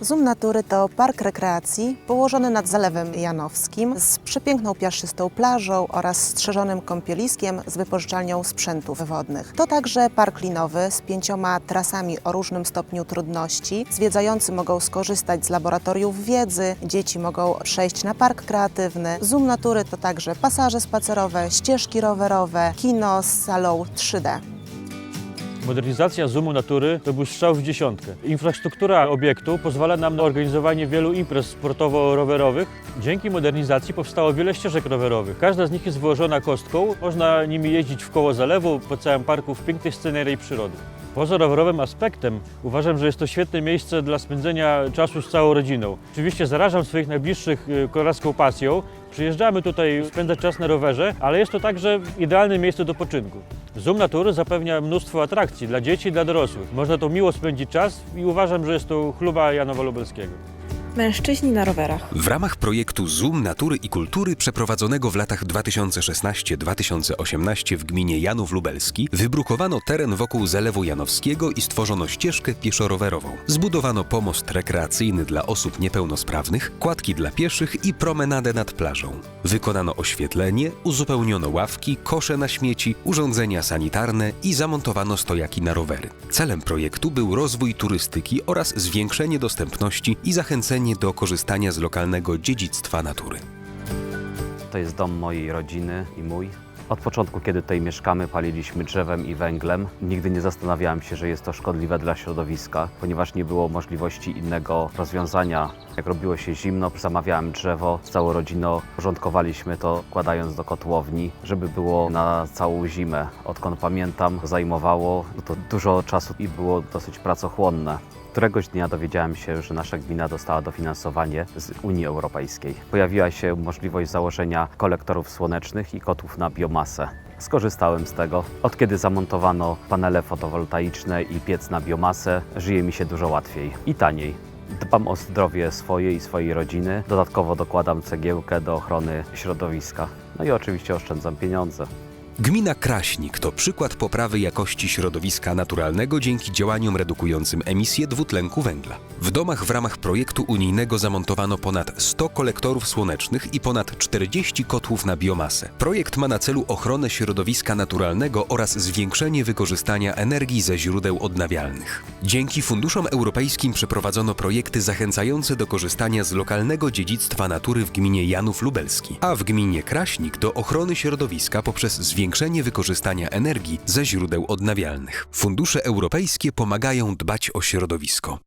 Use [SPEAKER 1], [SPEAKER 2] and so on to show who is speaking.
[SPEAKER 1] Zoom Natury to park rekreacji położony nad Zalewem Janowskim z przepiękną piaszczystą plażą oraz strzeżonym kąpieliskiem z wypożyczalnią sprzętów wodnych. To także park linowy z pięcioma trasami o różnym stopniu trudności. Zwiedzający mogą skorzystać z laboratoriów wiedzy, dzieci mogą przejść na park kreatywny. Zoom Natury to także pasaże spacerowe, ścieżki rowerowe, kino z salą 3D.
[SPEAKER 2] Modernizacja Zoomu Natury to był strzał w dziesiątkę. Infrastruktura obiektu pozwala nam na organizowanie wielu imprez sportowo-rowerowych. Dzięki modernizacji powstało wiele ścieżek rowerowych. Każda z nich jest wyłożona kostką. Można nimi jeździć w koło zalewu po całym parku w pięknej scenerii przyrody. Poza rowerowym aspektem uważam, że jest to świetne miejsce dla spędzenia czasu z całą rodziną. Oczywiście zarażam swoich najbliższych y, kolarską pasją. Przyjeżdżamy tutaj spędzać czas na rowerze, ale jest to także idealne miejsce do poczynku. Zoom Natury zapewnia mnóstwo atrakcji dla dzieci i dla dorosłych. Można tu miło spędzić czas i uważam, że jest to chluba Janowa Lubelskiego.
[SPEAKER 3] Mężczyźni na rowerach.
[SPEAKER 4] W ramach projektu Zoom Natury i Kultury przeprowadzonego w latach 2016-2018 w gminie Janów Lubelski wybrukowano teren wokół Zalewu Janowskiego i stworzono ścieżkę pieszo-rowerową. Zbudowano pomost rekreacyjny dla osób niepełnosprawnych, kładki dla pieszych i promenadę nad plażą. Wykonano oświetlenie, uzupełniono ławki, kosze na śmieci, urządzenia sanitarne i zamontowano stojaki na rowery. Celem projektu był rozwój turystyki oraz zwiększenie dostępności i zachęcenie do korzystania z lokalnego dziedzictwa natury.
[SPEAKER 5] To jest dom mojej rodziny i mój. Od początku, kiedy tutaj mieszkamy, paliliśmy drzewem i węglem. Nigdy nie zastanawiałem się, że jest to szkodliwe dla środowiska, ponieważ nie było możliwości innego rozwiązania. Jak robiło się zimno, zamawiałem drzewo, z całą rodziną porządkowaliśmy to, kładając do kotłowni, żeby było na całą zimę. Odkąd pamiętam, zajmowało to dużo czasu i było dosyć pracochłonne. Któregoś dnia dowiedziałem się, że nasza gmina dostała dofinansowanie z Unii Europejskiej. Pojawiła się możliwość założenia kolektorów słonecznych i kotłów na biomasę. Skorzystałem z tego. Od kiedy zamontowano panele fotowoltaiczne i piec na biomasę, żyje mi się dużo łatwiej i taniej. Dbam o zdrowie swoje i swojej rodziny. Dodatkowo dokładam cegiełkę do ochrony środowiska. No i oczywiście oszczędzam pieniądze.
[SPEAKER 4] Gmina Kraśnik to przykład poprawy jakości środowiska naturalnego dzięki działaniom redukującym emisję dwutlenku węgla. W domach w ramach projektu unijnego zamontowano ponad 100 kolektorów słonecznych i ponad 40 kotłów na biomasę. Projekt ma na celu ochronę środowiska naturalnego oraz zwiększenie wykorzystania energii ze źródeł odnawialnych. Dzięki funduszom europejskim przeprowadzono projekty zachęcające do korzystania z lokalnego dziedzictwa natury w gminie Janów Lubelski, a w gminie Kraśnik do ochrony środowiska poprzez zwiększenie wykorzystania energii ze źródeł odnawialnych. Fundusze europejskie pomagają dbać o środowisko.